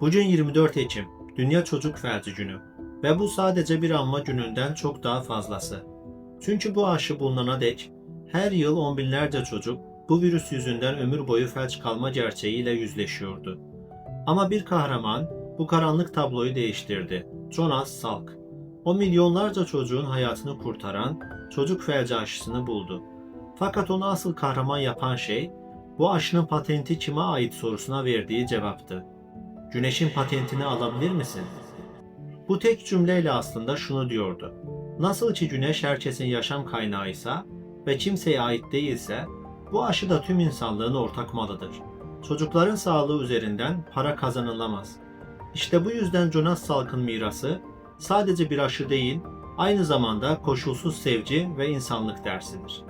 Bugün 24 Ekim, Dünya Çocuk Felci Günü ve bu sadece bir anma gününden çok daha fazlası. Çünkü bu aşı bulunana dek her yıl on binlerce çocuk bu virüs yüzünden ömür boyu felç kalma gerçeğiyle yüzleşiyordu. Ama bir kahraman bu karanlık tabloyu değiştirdi. Jonas Salk. O milyonlarca çocuğun hayatını kurtaran çocuk felci aşısını buldu. Fakat onu asıl kahraman yapan şey bu aşının patenti kime ait sorusuna verdiği cevaptı. Güneşin patentini alabilir misin? Bu tek cümleyle aslında şunu diyordu. Nasıl ki güneş herkesin yaşam kaynağıysa ve kimseye ait değilse, bu aşı da tüm insanlığın ortak malıdır. Çocukların sağlığı üzerinden para kazanılamaz. İşte bu yüzden Jonas Salk'ın mirası sadece bir aşı değil, aynı zamanda koşulsuz sevgi ve insanlık dersidir.